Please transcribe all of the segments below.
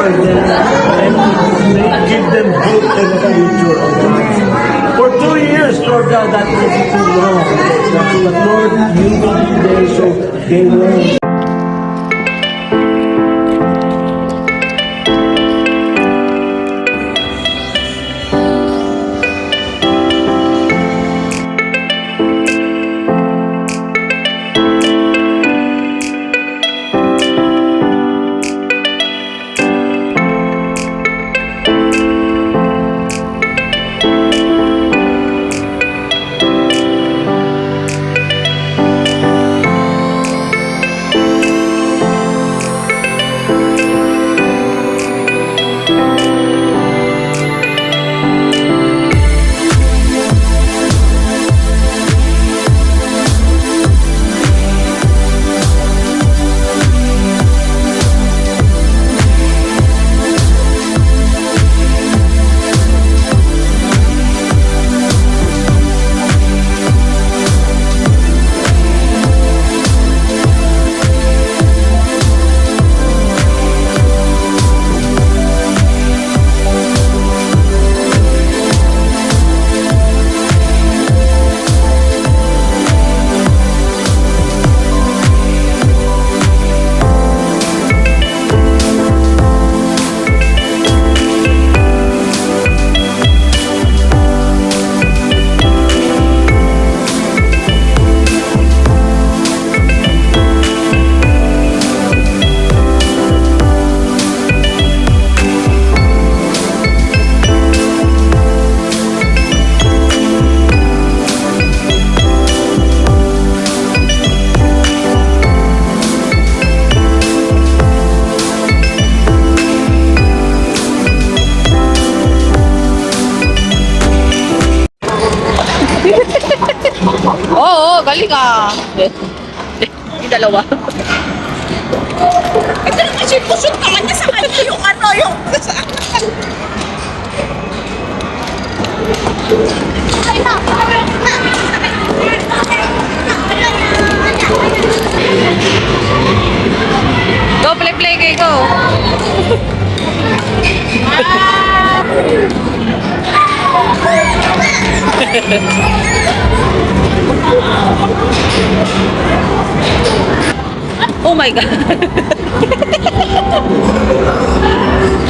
prosper them and give them hope and future. For two years, Lord God, that be too long. But Lord, you will be there so they learn Oo, galing ah. Yung dalawa. Ito naman siya, pusot naman niya sa kanya yung ano, yung... Go, play, play, kay go. Oh my God.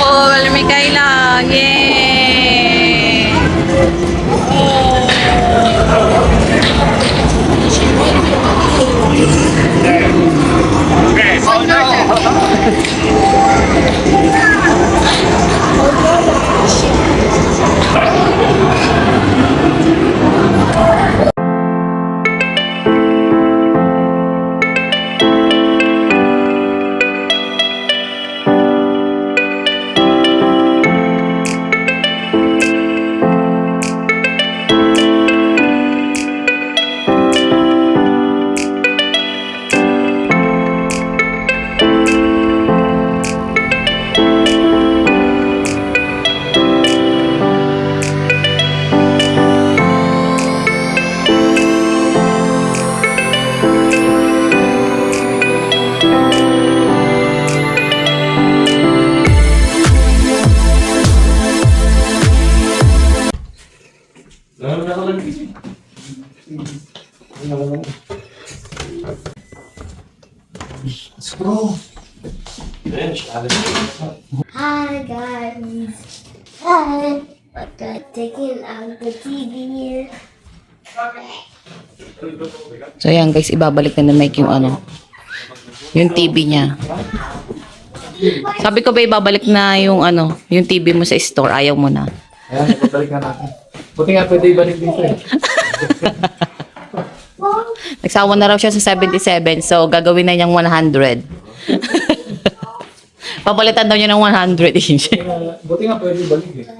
Oh, alam lang. Yay! So yan guys, ibabalik na ni Mike yung ano, yung TV niya. Sabi ko ba ibabalik na yung ano, yung TV mo sa store, ayaw mo na. Ayan, ipabalik na natin. Buti nga pwede ibalik dito eh. Nagsawa na raw siya sa 77, so gagawin na niyang 100. Papalitan daw niya ng 100 inch. Buti nga pwede ibalik eh.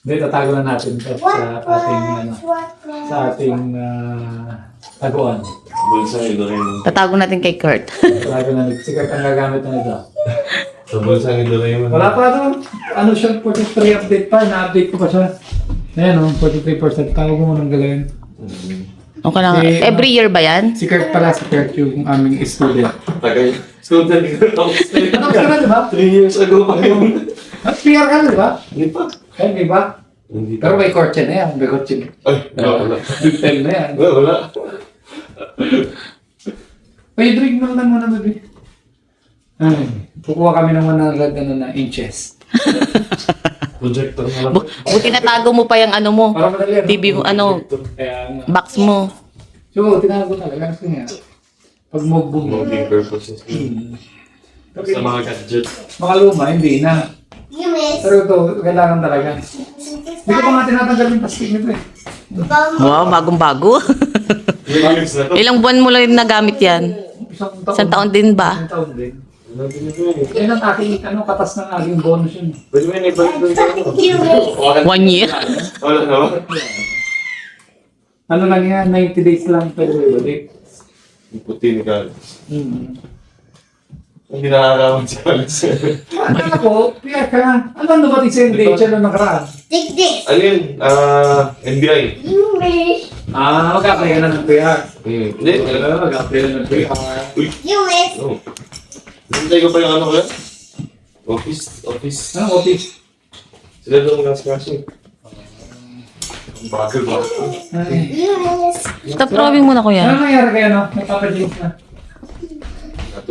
Hindi, tatago na natin ito sa ating, ano, sa ating uh, taguan. Bulsa ni Doraemon. Tatago natin kay Kurt. Tatago na natin. Sikat ang gagamit na ito. Sa bulsa ni Doraemon. Wala pa ano, ano siya, 43 update pa, na-update ko pa siya. Ayan o, 43%. Tawag mo nang galawin. Okay na nga. Eh, Every year ba yan? Si Kurt pala, si Kurt yung aming student. Tagay. Student ko tapos Ano ka na, di ba? 3 years ago pa yun. At PR ka na, di ba? Hindi pa. Ay, di ba? Hindi. Pero may kotse na yan, may kotse na. Ay, wala, wala. Big time na yan. Wala, wala. Ay, drink mo lang muna, baby. Ay, kukuha kami ng 100 ano, na inches. Projector na lang. Bu- buti natago mo pa yung ano mo. Para madali. ano? TV mo, ano, Kaya nga. box mo. So, tinago talaga. Kasi nga, pag mo, Moving purposes. Sa mga gadget. mga luma, hindi na. You miss. Pero ito, kailangan talaga. Hindi ko pa nga tinatanggal yung plastic nito eh. Wow, bagong-bago. 3 years na to. Ilang buwan mo lang nagamit yan? Isang taon. Isang taon din ba? Isang taon din. Ano eh. Yan ang aking, ano, katas ng aking bonus yun. Pwede mo yun ibalik doon sa ano. You miss. One year? Wala na ba? Ano lang yan, 90 days lang pwede mo ibalik. Yung puti ni Carlos. Hmm. Hindi nakakaman si Carlos. Akala ko, piyak ka. Ano ano ba yung date siya nung nakaraan? Take this. Ano yun? Ah, NBI. You miss. Ah, mag-apply ka na ng PR. Hmm. Hindi. Uh, mag-apply ka na ng PR. Miss. No. Hintay ko pa yung ano ko yan. Office. Office. Anong office? Sila daw mga scratching. Ang bagal ba? Ay. You miss. Stop drawing muna ko Ano yan. nangyari kaya no? Nagpapa-jinx na.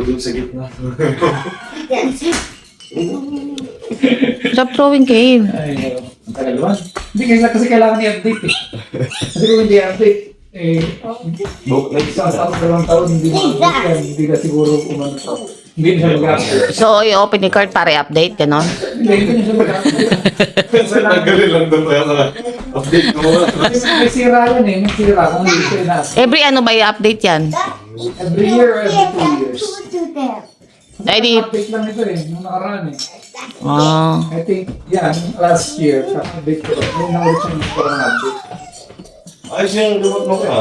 Natulog sa gitna. Stop drawing, Kale. Ay, naman. Hindi kasi, kasi kailangan i-update eh. Kasi kung hindi i-update, eh, Bo, isang nag-isa taon, hindi yan. Hindi ka siguro umano to. Hindi na siya mag-update. So, i-open ni Kurt para i-update, gano'n? Hindi, hindi na siya mag-update. Tagalin lang doon kaya sa update. Kasi may sira yan eh. May sira na Every ano ba i-update yan? Every year every two years? Di... Update lang ito eh. Nung nakaraan eh. Oh. I think, yan, last year, update ko. May naulit siya ng parang update. Ayos yung remote mo ka.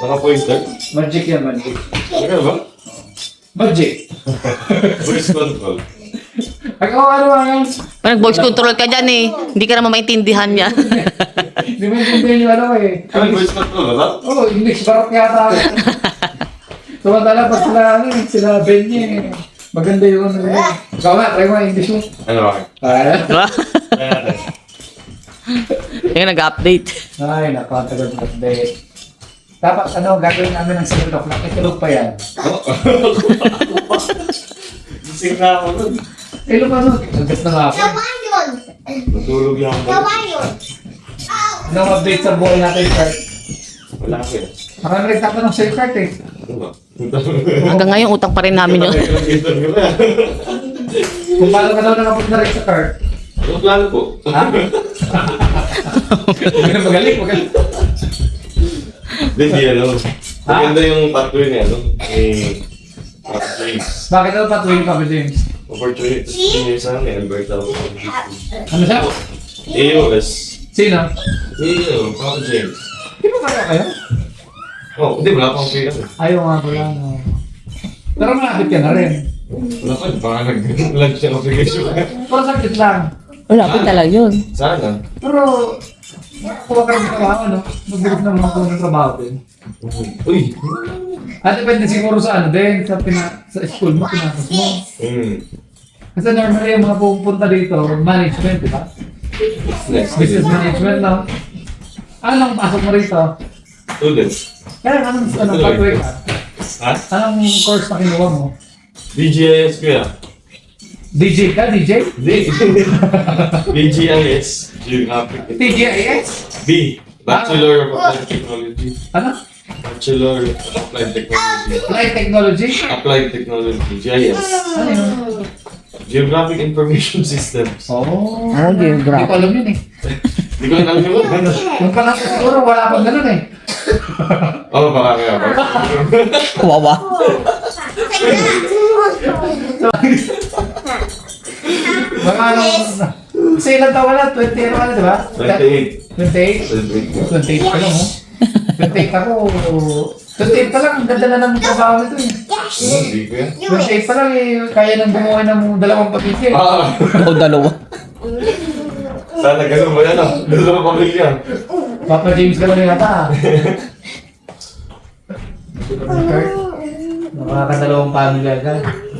Naka-pointer. Magic yan, magic. Ano ba? Magic. Voice control. Ako ano yan, Parang voice control ka dyan eh. Hindi ka naman maintindihan niya. Hindi mo intindihan yung ano eh. Ano voice control? Wala? Oo, English barok yata. Tumandala pa sila, ano eh, sila Benye eh. Maganda yung ano eh. Ikaw nga, try mo ang English mo. Ano ba? Ah, Diba? Yung nag-update. Ay, napakatagal ng update. Dapat ano, gagawin namin ng 7 o'clock. Itulog pa yan. Gising na ako nun. Eh, lupa no, agad na nga ako. Kawayon. Natulog lang ako. Kawayon. Anong update sa buhay natin, Kurt? Wala ko eh. Marami rin tatanong sa'yo, Kurt eh. Ano? Hanggang ngayon, utang pa rin namin yun. Kung paano ka daw nakapag na rin sa Kurt. Ano plano po? Ha? Huwag na magaling, magaling. Hindi, di ano. Maganda yung pathway niya, ano? Eh, pathways. Bakit daw patuloy pa, James? Opportunities. Yun yung sa amin, Alberta. Ano siya? AOS. Sino? Eh, Papa James. Di ba kayo kayo? Oh, hindi, wala pang ano. Ayaw nga pala, no. Pero malapit ka na rin. Wala pa, baka nag-lunch yung application. Pero sakit lang. Wala pa talaga yun. Sana. Pero, makakuha ka ng trabaho, no? Magbilis na mga kuha ng trabaho din. Uy! At depende siguro sa ano din, sa, pina, sa school mo, pinasok mo. Hmm. Kasi normally yung mga pupunta dito, management, di ba? Business management, no? Anong pasok mo rito? Students. Kaya anong, anong pathway ka? Ha? Anong course na kinuha mo? Ko yan. DJ ka, DJ? Hindi. BGIS. Geographic. TGIS? B. Bachelor of Applied Technology. Ano? Bachelor of Applied Technology. Applied Technology? Applied Technology, GIS. Ano yun? Geographic Information Systems. Oo. Oh, Hindi ko geography. alam yun eh. Hindi ko alam yun. Yung pala siguro wala pang ganun eh. Oo, baka kaya ba? Kawawa. Mga ano, kasi ilan taon ka na? 20 ano ka na, di ba? 28. 28? 28 pa lang, oh. 28 ako. 28 pa lang, ang ganda na ng trabaho nito eh. Hindi ko yan. 28 pa lang eh, kaya nang bumuhay ng dalawang pamilya eh. Ah, O, dalawa. sana ganun ba yan ah? Dalawa pamilya. Papa James ka lang yata ah. Nakakadalawang pamilya ka.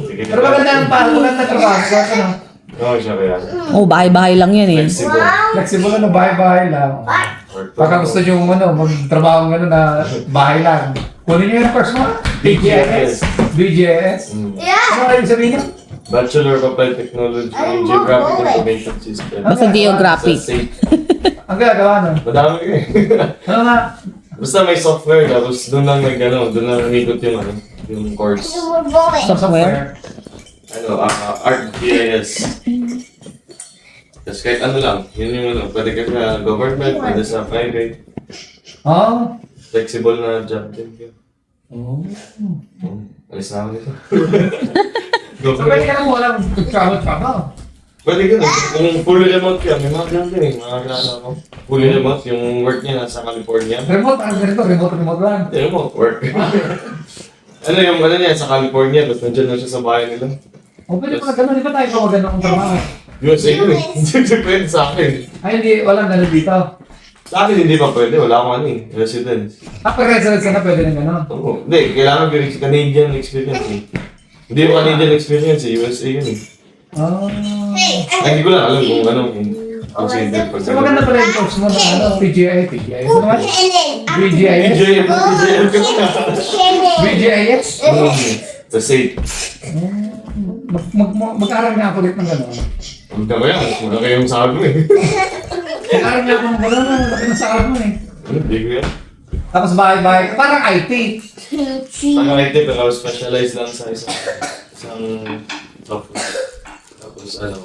Sige, Pero maganda ang pa, maganda trabaho. Kaya ano, Oo, siya kaya. Oh, bahay-bahay lang yan eh. Flexible. flexible ano, bahay-bahay lang. Pagka gusto nyo ano, magtrabaho ng ano na bahay lang. Kunin nyo yung course mo. BGIS. BGIS. Mm. Ano kayo sabihin niyo? Bachelor of Applied Technology in Geographic Information System. Basta geographic. Ang gagawa nun. Madami ko eh. Ano nga? Basta may software tapos doon lang nag ano, doon lang umikot yung ano, yung course. Software. Ano, ah, ArcGIS. Tapos kahit ano lang, yun yung ano, pwede ka sa government, pwede sa private. Oh. Flexible na job din yun. Oh. Hmm, Alis na ako dito. So, pwede ka lang walang travel-travel. Pwede ka Kung fully remote ka, may mga ganun din eh, mga kilala ko. Fully remote, yung work niya nasa California. Remote, ang ganito, remote, remote lang. Remote work. ano yung ano niya, sa California, tapos nandiyan na siya sa bahay nila. O pwede pala ganun, di ba tayo pa maganda ang trabaho? USA yun eh. Hindi pwede sa akin. Ay, hindi, walang ganun dito. Sa akin hindi pa pwede, wala akong ano eh, residence. Ah, pag residence ka na, pwede na ganun. Oo. Hindi, kailangan yung Canadian experience eh. Hindi yung Canadian experience eh, USA yun eh. Oh. Ay, hindi ko lang alam kung ano, kung consider pag So maganda pala yung course mo na ano, PGI, PGI. Ano naman? BGIS? BJM, BJM ka na. BGIS? Sa SAT. Mag, mag, mag, mag-aral nga ako ulit ng gano'n. Ka ba yan? Wala kayong sabi eh. Mag-aral nga ako ng gano'n, ang laki ng sahod mo eh. Ano, Hindi ko yan. Tapos bahay-bahay, parang IT. Parang IT pero specialized lang sa isang isang software. Tapos ano.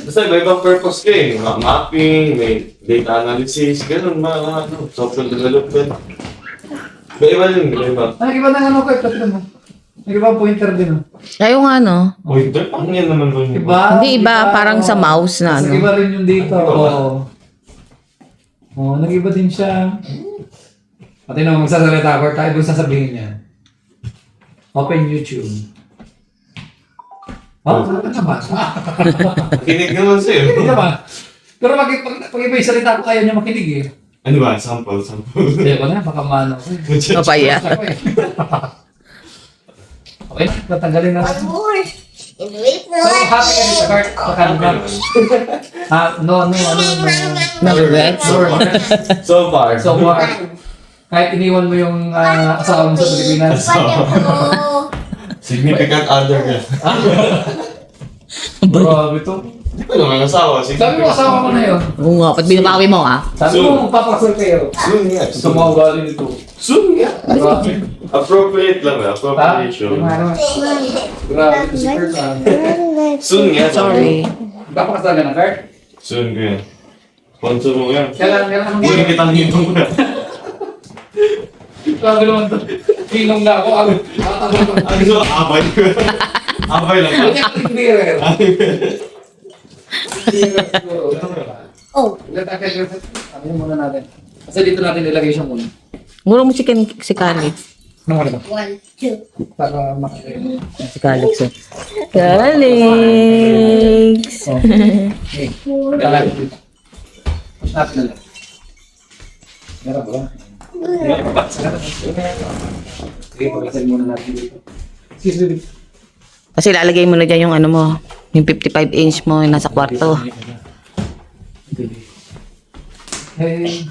Basta may ibang purpose ka eh. Ma- Mapping, may data analysis, ganun, mga ano, software development. May iba din, may iba. Ay, iba na ano ko, ito mo. May iba pointer din. oh. Ayaw nga no. Uy, ito, ang yan naman ba yun? Iba? Hindi iba, parang sa mouse na Kasi ano. iba rin yung dito. Ba? Oo. Oo, nag-iba din siya. Pati na magsasalita ako, tayo doon sasabihin niya. Open YouTube. Oh, ano ka ba? Kinig naman sa'yo. Hindi naman. Pero pag, pag, pag iba yung salita ko, kaya niya makinig eh. Ano ba? Sample, sample. Hindi ko na, baka mano ko eh. Eh. Okay, tatanggalin na natin. So, happy ka dito, Kurt? Sa Canada? Ah, no, no, ano, no. Nag-regrets? So far. So far, kahit iniwan mo yung ah, asawa mo sa Pilipinas, Significant other ka. grabe to. Hindi ko naman asawa. Sabi mo asawa mo na yun. Oo nga, ba't binabawi mo ah? Sabi mo, magpapakasal kayo. Soon nga. Gusto mo ugali nito. Soon nga. Grabe. Appropriate lang eh. Ha? Appropriation. Ano, Grabe ah. Soon nga. Sorry. Magpapakasal ka na, Kurt? Soon ko yan. Sponsor mo yan. Kailan, kailan mo Hindi kita nitong ko yan. Grabe naman to. Pinong na ako. Ano? Ano so, abay ko. Abay lang ba? Oh. Ano muna natin? Kasi dito natin ilagay siya muna. Muro mo si, Ken, si Calix. Ano mo ba? One, two. Para makakaya. Si Calix oh. Calix! Oh. Dito. Push natin na lang. Meron ba? Sige, paglasin muna natin dito. Excuse me. Kasi lalagay mo na dyan yung ano mo, yung 55 inch mo yung nasa kwarto. Hey,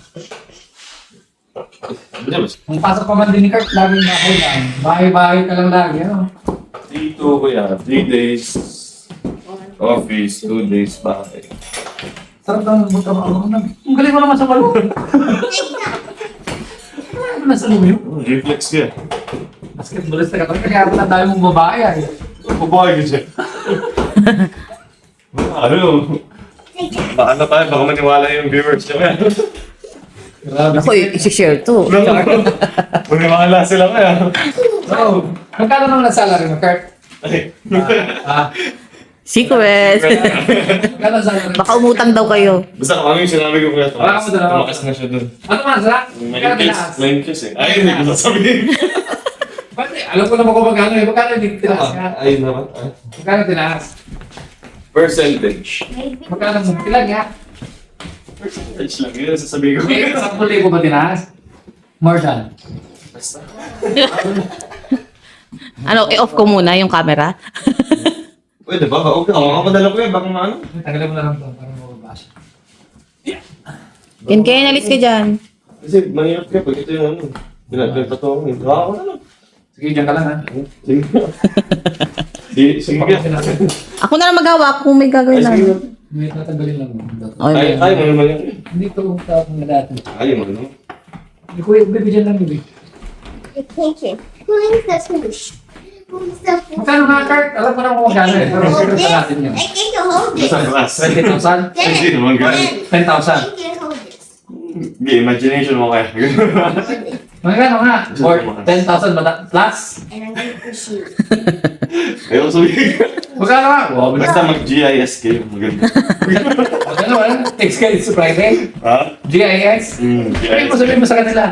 kung pasok pa man din ni Kurt, laging bahay lang. Bahay-bahay ka lang lagi, ano? Dito ko yan. Three days office, two days bahay. Sarap lang magtrabaho mo. Ang galing mo naman sa balon. nasa lumi yun? Reflex ka. Basketballista ka. Kaya pala tayo mong babae ay. Babae ka siya. ano? Baka na tayo, baka maniwala yung viewers niya. Grabe. Ako, isi-share to. Maniwala sila kaya. So, magkano naman ang salary mo, Kurt? Ay. Ah, Secret. magkano ang salary mo? Baka umutang daw kayo. Basta kung ano yung sinabi ko kaya Wala ka mo dalawa. Tumakas na siya dun. Ano man? May Magkano kiss, may kiss eh. Ay, hindi ko sasabihin. Pati, alam ko naman kung magkano eh. Magkano hindi tinaas ka? Ay, naman. Ay. Magkano tinaas? Percentage. Magkano mo? Ilan nga? Percentage lang yun, sasabihin ko. Eh, 10,000 ba tinaas? More than. Basta. Ano, i-off ko muna yung camera. Pwede ba? Okay, ako makapadala ko yan. Baka maano. Tagalin mo na lang to para mababasa. Yan kaya nalis ka dyan. Kasi mahirap ka pag ito yung ano. Pinagkakatawa mo. Hawa ko na lang. Sige, dyan ka lang ha. Sige. Sige, sige. Ako na lang magawa kung may Ay, gagawin lang. May tatanggalin lang. Ay, Ay, ay, mo naman yan. Hindi ko tapos na dati. Ay, mo naman. Hindi ko yung bibigyan lang yun eh. Thank you. Who is the swoosh? Magkano nga, Kurt? Alam ko na kung magkano eh. Pero secret pa natin yun. I you hold it. Basta class. 20,000? Hindi naman ganun. 10,000. I you hold this. Hindi, imagination mo kaya. Magkano nga? Or 10,000 ba na- plus? And I'm going to push you. Ayaw sabihin. Magkano nga? Wow, Basta mag-GIS kayo. Maganda. Magkano ba? Text ka sa Friday? Ha? GIS? Hmm, Sabihin mo, sabihin mo sa kanila.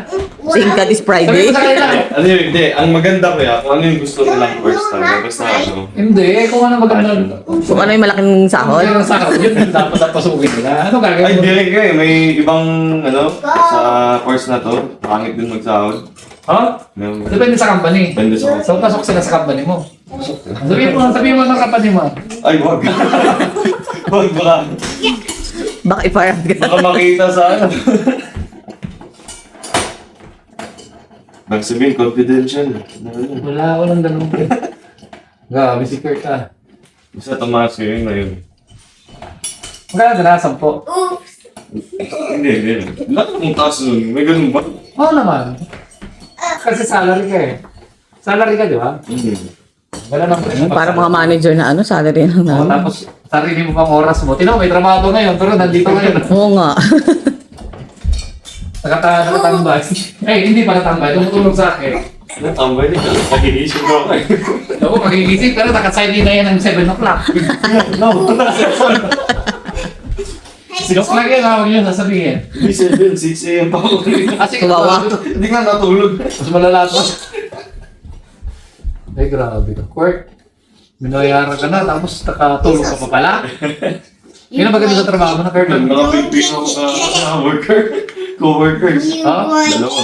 Singka this Sabihin Friday. mo sa kanila. Ano yun, hindi. Ang maganda kaya, kung ano yung gusto nilang first time. Basta ano. Hindi, kung ano magkano. Kung ano yung malaking sahod. Kung ano sa yun dapat na pasukin nila. Ano Ay, gagawin mo? direct ka eh. May ibang, ano, sa course na to. Pangit din magsahod. Ha? Depende sa company. Depende sa So, pasok sila sa company mo. Sabihin mo, sabihin mo ng company mo. Ay, wag. wag baka. Baka iparad ka. Baka makita sa ano. Sabihin, confidential. Ano? Wala, walang ganun. Grabe si Kurt ah. Basta tumaas ko yun ngayon. Magkano na, sampo? Oops. Hindi, hindi. Lahat ng taas nun. May ganun ba? Oo naman. Kasi salary ka eh. Salary ka, di ba? Hindi. Wala nang presyo. Para mga manager na ano, salary lang Oo, namin. tapos sarili mo pang oras mo. Tinan mo, may trabaho ngayon, pero nandito ngayon. Oo nga. Nakata nakatambay. Eh, hindi pa natambay. Tumutulong sa akin. Natambay din ka. Pag-iisip ko ako eh. Ako, magigising, pero nakaside na yan ng 7 o'clock. No, Joke lang yan, huwag niyo sasabihin. Hindi 7, 6 a.m. pa ako. Kasi Kawawa. Hindi nga natulog. Mas malala. Ay, grabe ka. Kurt, binayaran ka na, tapos nakatulog ka pa pala. Yun ang maganda sa trabaho mo na, Kurt. Mga pipino ko sa mga worker. Co-workers. Want Dalawa.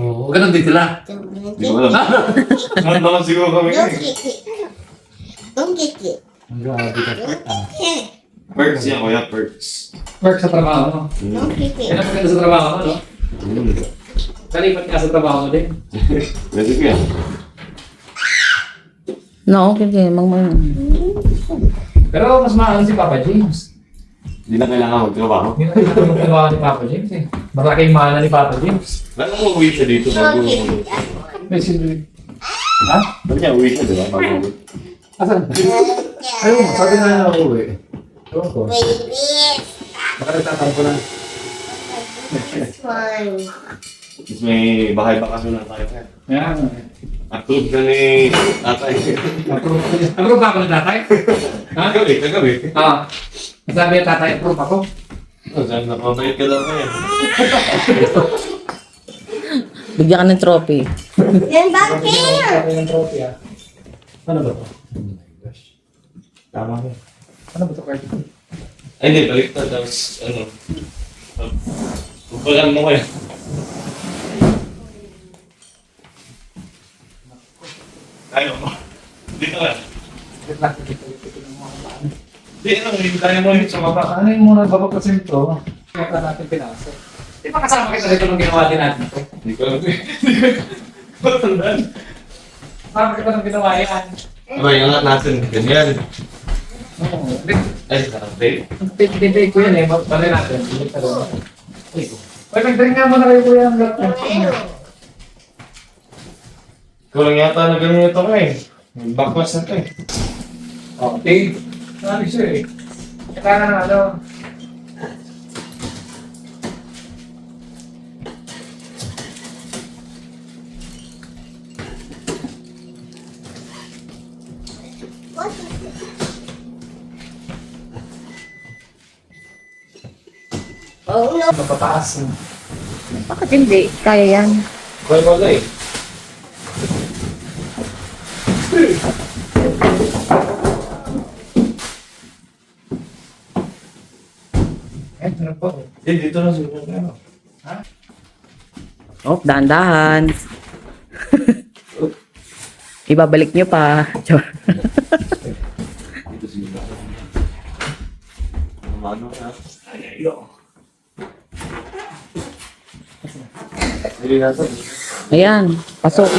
Oo, ganun din sila. Hindi ko alam. Naman naman siguro kami Don't eh. Ang grabe ka, Kurt. ah. Perks yan, kuya. Perks. Work sa trabaho mo. Don't get Yan it. ang maganda sa trabaho mo, no? Hmm. Kalipat ka sa trabaho mo din. Pwede ko yan. No, okay, okay. Mang, mang. Pero mas mahal si Papa James. Hindi na kailangan magtrabaho. Hindi na kailangan magtrabaho ni Papa James eh. Malaki yung mahal ni Papa James. Lalo mo uwi siya dito bago... May sino Ha? Ba't niya uwi siya, di ba? Bago uwi. Asan? Ayun, sabi na na ako eh. Ewan ko. Baby. Baka nagtatampo na. This one. May bahay bakasyon na tayo. Yan. Approve ka ni tatay. Approve approve ba ako ng tatay? Ha? Kagabi, kagabi. Ah. Sabi ng tatay, approve ako. Oh, saan napapayat ka lang ngayon? Bigyan ka ng trophy. Then back here. Sabi ng trophy ah. Ano ba to? Oh my gosh. Tama ko. Ano ba to, Kurt? Ay, hindi, baliktad. Tapos, ano, Kukulan mo kayo. Ayaw mo. Dito ka. Hindi, ano, hindi tayo mo sa baba. Ano yung muna babag kasi ito? Kaya ka natin pinasa. Di ba kasama kita dito nung ginawa din natin ito? Hindi ko alam. Hindi ko matandaan. Kasama kita nung ginawa yan. Aba, yung anak natin, ganyan. Oo. Hindi. Ay, sabi. Tinitake ko yan eh. Bali natin. Hindi. Uy, nag-drink nga muna kayo kuya ang lahat. Kulang yata na ganun ito ka eh. Na ito eh. Okay. Sabi siya eh. Kaya na ano. Oh no. Mapataas. Bakit hindi? Kaya yan. Well, wala eh. Po? Eh, dito na siguro na ano. Oh, dahan-dahan. Ibabalik nyo pa. Dito siguro. Ano na? Nasa. Ayan, pasok.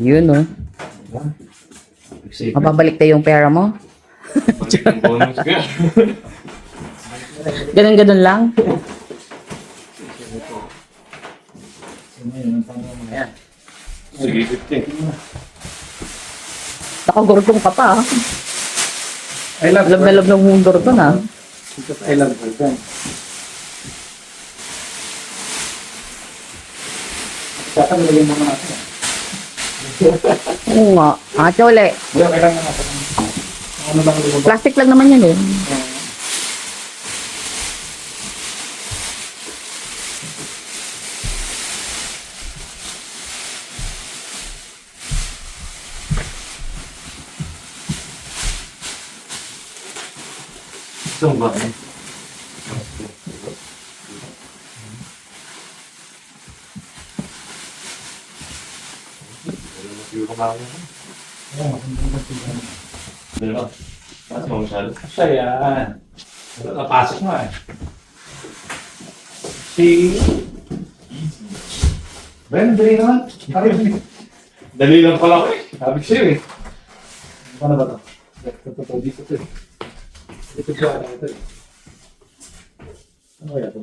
Yun, oh. Mababalik na yung pera mo. Balik ang bonus ko yan. Ganun-ganun lang. Sige, 15. Nakagurtong ka pa, ah. I love Alam na alam ng mundo to na. Because I love her then. Tatanggalin mo naman natin. Oo nga. Ah, chole. Wala, kailangan natin. Ano lang? Plastic lang naman yan, eh. Ito ba? Diba? Mas mo masyado. Siya yan. Napasok mo eh. Si... Ben, dali naman. Dali lang pala ko eh. Sabi ko sa'yo eh. Ano ba to? Ito, ito, ito, dito to eh. Ito siya, ito eh. Ano kaya ito?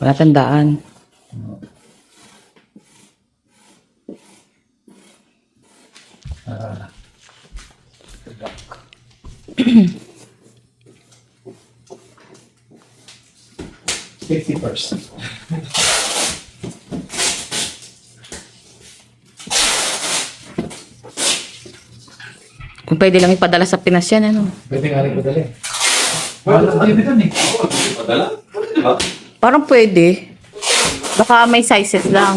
Wala tandaan. Fifty percent. Kung pwede lang ipadala sa Pinas yan, ano. Pwede nga rin ko dali. Wala sa TV dun eh. Padala? Diba? Parang pwede. Baka may sizes lang.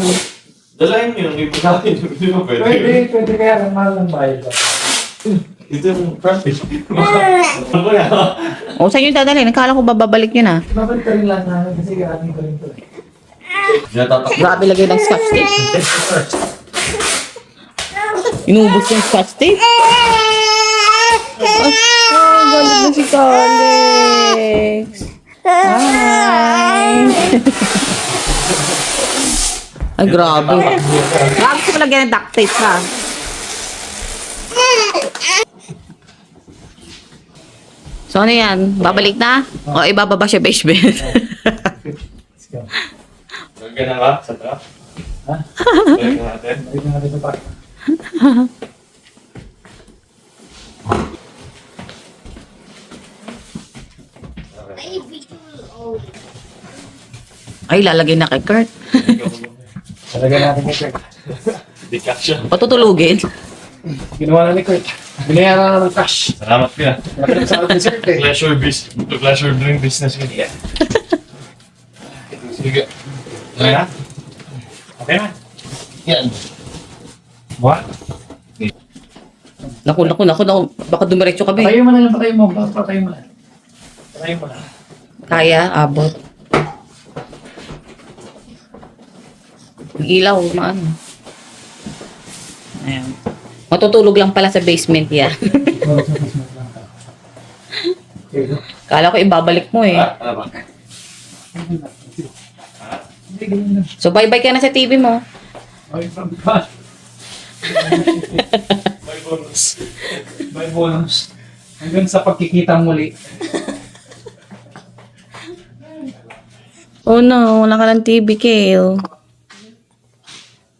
Dalahin niyo yung iba sa akin. Hindi ba pwede? Pwede, pwede kaya lang mahal ng bayad. Ito yung practice. Ano yan? O, saan yung dadalhin? Nakala ko bababalik nyo na. Babalik ka rin lang namin kasi galing ko rin to eh. Grabe lagay ng scotch tape. Inubos yung scotch tape. Oh, galing na si Alex. Hi. Ay, grabe. Grabe ko lagyan ng duct tape ha. So ano yan? Babalik na? O ibababa siya basement? Let's go. Ganyan ka? Sa trap? Ha? Ganyan natin. Balik na natin sa park. Ay, lalagay na kay Kurt. Talagyan natin kay Kurt. Hindi kasha. O tutulugin. Ginawa na ni Kurt. Binayaran na ng cash. Salamat ka. Nakita sa atin sir eh. Pleasure bis pleasure doing business ka. Sige. Okay na? Okay na. Yan. What? Naku, naku, naku, naku. Baka dumiretso kami. Patayin mo na lang, patayin mo. Patayin mo na. Patayin mo na. Kaya, abot. Ilaw, maano. Ayan. Matutulog lang pala sa basement yan. Kala ko ibabalik mo eh. Ah, lang. So, bye-bye ka na sa TV mo. Okay, from God. May bonus. May bonus. Hanggang sa pagkikita muli. Oh no, wala ka ng TV, Kale.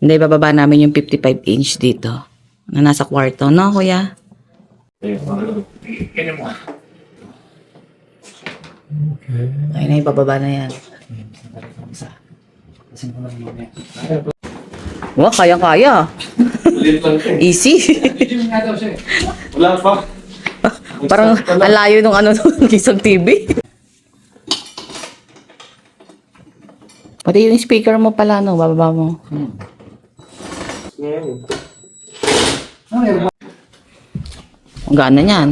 Hindi, bababa namin yung 55 inch dito. Na nasa kwarto, no, kuya? Ay na, ibababa na yan. Lang ito. Easy. Wala pa. Parang ang layo nung ano nung isang TV. Pati yung speaker mo pala, no? Bababa mo. Ngayon. Ang gana niyan.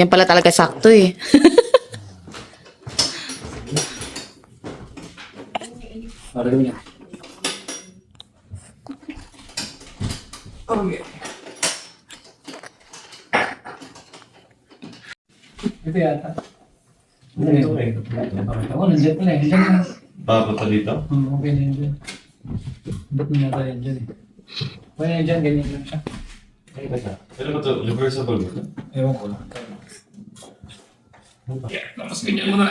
Yan pala talaga sakto eh. Para gawin niya. Okay. Ito yata. Ito eh. Oo, nandiyan pala eh. Nandiyan na. Baba pa dito? Hmm, okay na yun dyan. Ba't na yata yan dyan eh. Okay na yun dyan, ganyan lang siya. Ano ba ito? Reversible ba ito? Ewan ko lang. Tapos ganyan mo na.